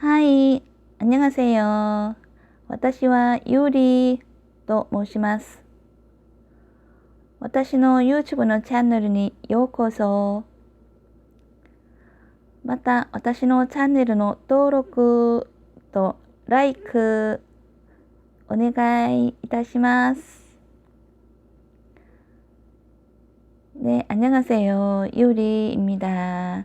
はい、 안녕하세요. 私はユーリと申します。私の YouTube のチャンネルにようこそ。また、私のチャンネルの登録と like お願いいたします。 네, 안녕하세요. 유리입니다.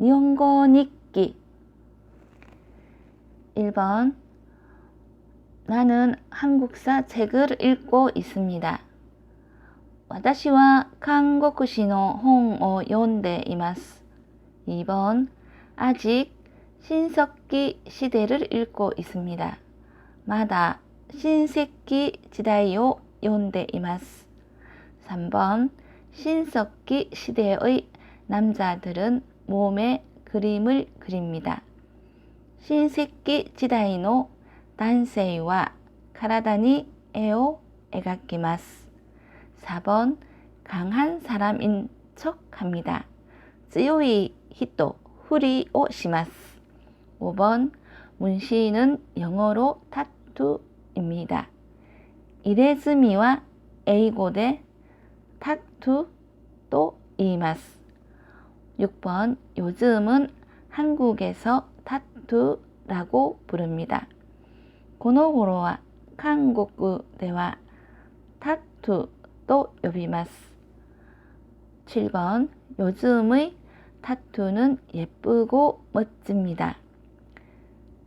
니혼고 니끼 1번 나는 한국사 책을 읽고 있습니다. 私は韓国史の本を読んでいます. 2번 아직 신석기 시대를 읽고 있습니다. 마다 신세기 시대요 読んでいます. 3번 신석기 시대의 남자들은 몸에 그림을 그립니다. 신세끼 지다이노 단세이와 카라다니 에오 에가끼마스. 4번 강한 사람인 척 합니다. 쯔요이 히토 후리오 시마스. 5번 문시인은 영어로 타투입니다. 이레즈미와 에이고데 타투 또 이마스. 6번 요즘은 한국에서 타투라고 부릅니다. この頃は韓国ではタトゥと呼びます. 7번 요즘의 타투는 예쁘고 멋집니다.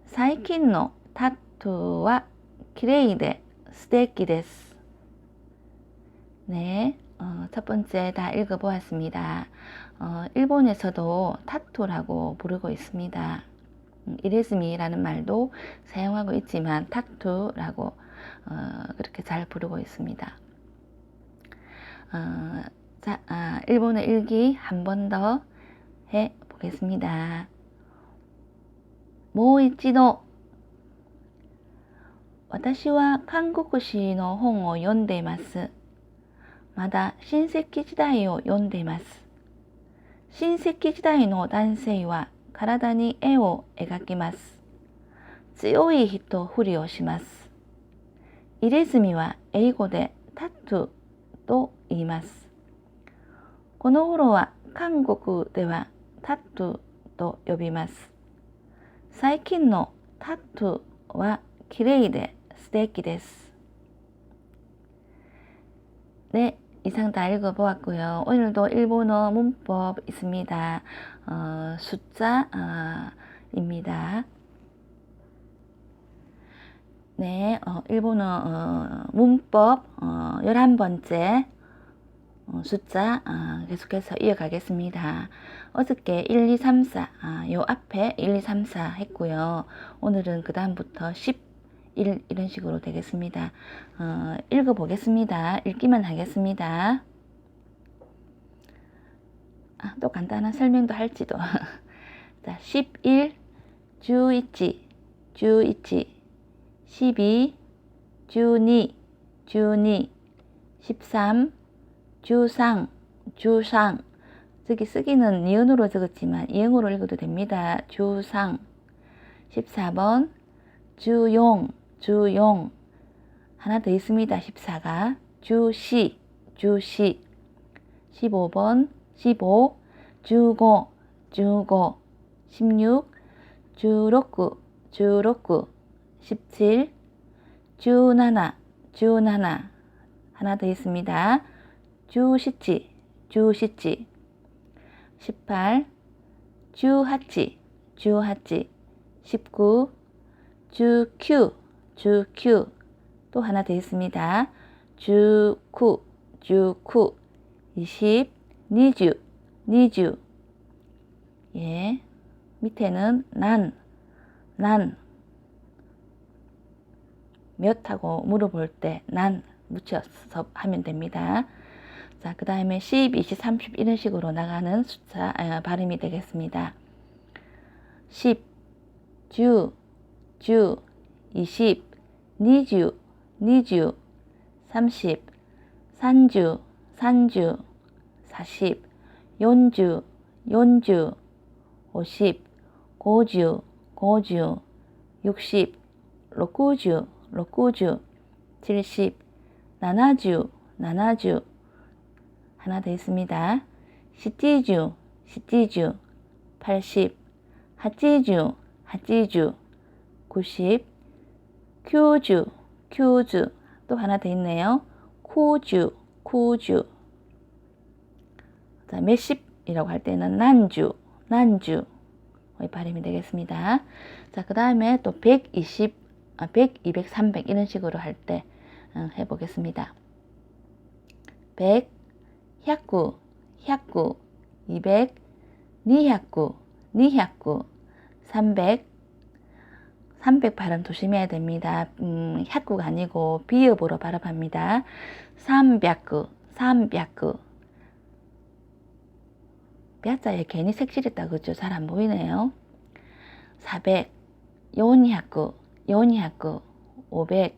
最近のタトゥーは綺麗で素敵です. 네, 어, 첫 번째 다 읽어보았습니다. 어, 일본에서도 타투라고 부르고 있습니다. 음, 이레즈미라는 말도 사용하고 있지만 타투라고 어, 그렇게 잘 부르고 있습니다. 어, 자, 아, 일본어 일기 한 번 더 해 보겠습니다. もう一度私は韓国史の本を読んでいます。まだ新石器時代を読んでいます。 新石器時代の男性は体に絵を描きます。強い人ふりをします。入れ墨は英語でタトゥと言います。この頃は韓国ではタトゥと呼びます。最近のタトゥは綺麗で素敵です。 이상 다 읽어보았고요. 오늘도 일본어 문법 있습니다. 어, 숫자입니다. 네, 어, 일본어 어, 문법 어, 11번째 어, 숫자 아, 계속해서 이어가겠습니다. 어저께 1, 2, 3, 4, 아, 요 앞에 1, 2, 3, 4 했고요. 오늘은 그 다음부터 10, 1 이런 식으로 되겠습니다. 어, 읽어보겠습니다. 읽기만 하겠습니다. 아, 또 간단한 설명도 할지도. 자, 11, 주이치, 주이치, 12, 주니, 주니, 13, 주상, 주상. 저기 쓰기는 니은으로 적었지만 이응으로 읽어도 됩니다. 주상. 14번, 주용, 주용. 하나 더 있습니다. 14가. 주시, 주시. 15번, 15, 주고, 주고. 16, 주로쿠, 주로쿠. 17, 주나나, 주나나. 하나 더 있습니다. 주시치, 주시치. 18, 주하치, 주하치. 19, 주큐, 주큐. 또 하나 더 있습니다. 주쿠, 주쿠. 20, 니주, 니주. 예. 밑에는 난, 난 몇 하고 물어볼 때 난 묻혀서 하면 됩니다. 자, 그 다음에 10, 20, 30 이런 식으로 나가는 숫자 아, 발음이 되겠습니다. 10, 주, 주, 20, 니주, 니주, 30, 산주, 산주, 40, 연주, 연주, 50, 고주, 고주, 60, 로쿠주, 로쿠주, 70, 나나주, 나나주, 하나 더 있습니다. 시티주, 시티주, 80, 하찌주, 하찌주, 90, 큐주, 큐주, 또 하나 더 있네요. 쿠주, 쿠주. 자, 몇십이라고 할 때는 난주, 난주. 의 발음이 되겠습니다. 자, 그 다음에 또 120, 아, 100, 200, 300 이런 식으로 할 때 해보겠습니다. 100, 100구, 100구, 200, 200구, 200구, 300, 300 발음 조심해야 됩니다. 음, 100구가 아니고 비읍으로 발음합니다. 300구, 300구. 뼈자에 괜히 색칠했다 그죠? 잘 안 보이네요. 400, 400구, 400구, 500,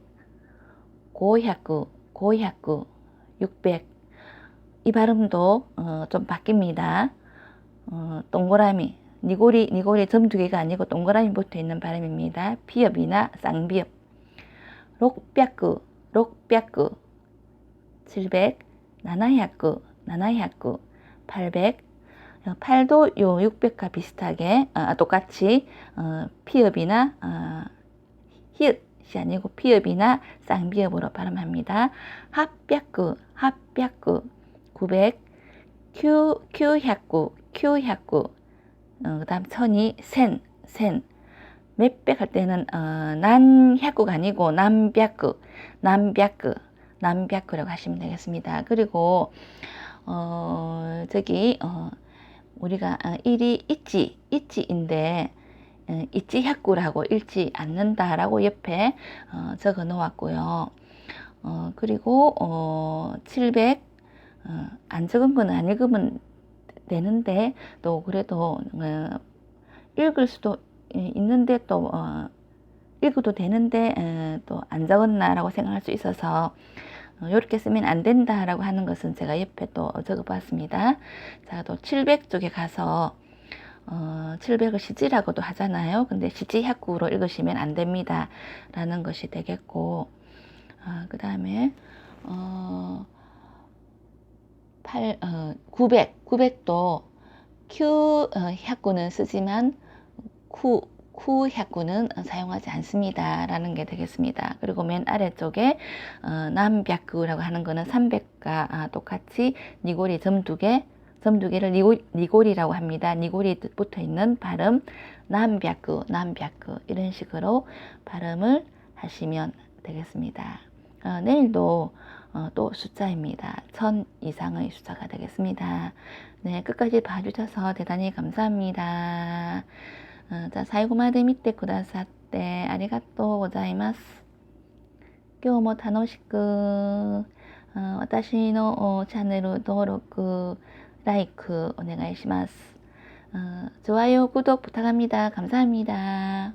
고百구, 고百구, 600. 이 발음도 어, 좀 바뀝니다. 어, 동그라미, 니고리, 니고리 점 두 개가 아니고 동그라미 붙어 있는 발음입니다. 비읍이나 쌍비읍. 록백구, 록백구, 700, 나나약구, 나나약구, 800, 8도 요 600과 비슷하게 어, 똑같이 어, 피읍이나 어, 히읗이 아니고 피읍이나 쌍비읍으로 발음합니다. 합백구, 합백구, 900, 큐, 큐약구, 큐약구, 어, 그 다음 천이 센, 센. 몇백 할 때는 어, 난약구가 아니고 남백구, 남백구, 남백구라고 하시면 되겠습니다. 그리고 어, 저기 어, 우리가 어, 일이 있지, 있지인데 어, 있지 학구라고 읽지 않는다라고 옆에 어, 적어 놓았고요. 어, 그리고 어, 700, 어, 안 적은 건 안 읽으면 되는데 또 그래도 어, 읽을 수도 있는데 또 어, 읽어도 되는데 어, 또안 적었나라고 생각할 수 있어서 이렇게 쓰면 안 된다라고 하는 것은 제가 옆에 또 적어봤습니다. 자, 또 700 쪽에 가서 어, 700을 시지라고도 하잖아요. 근데 시지학구로 읽으시면 안 됩니다. 라는 것이 되겠고, 어, 그 다음에, 어, 8, 어, 900, 900도 Q 어, 학구는 쓰지만 쿠, 쿠 학구는 사용하지 않습니다. 라는 게 되겠습니다. 그리고 맨 아래쪽에 어, 남백구라고 하는 거는 300과 아, 똑같이 니고리 점 두 개, 점 두 개를 니고, 니고리라고 합니다. 니고리 붙어 있는 발음 남백구, 남백구 이런 식으로 발음을 하시면 되겠습니다. 어, 내일도 어, 또 숫자입니다. 천 이상의 숫자가 되겠습니다. 네, 끝까지 봐주셔서 대단히 감사합니다. じゃあ最後まで見てくださってありがとうございます。今日も楽しく私のチャンネル登録、ライクお願いします. 좋아요, 구독 부탁합니다. 감사합니다.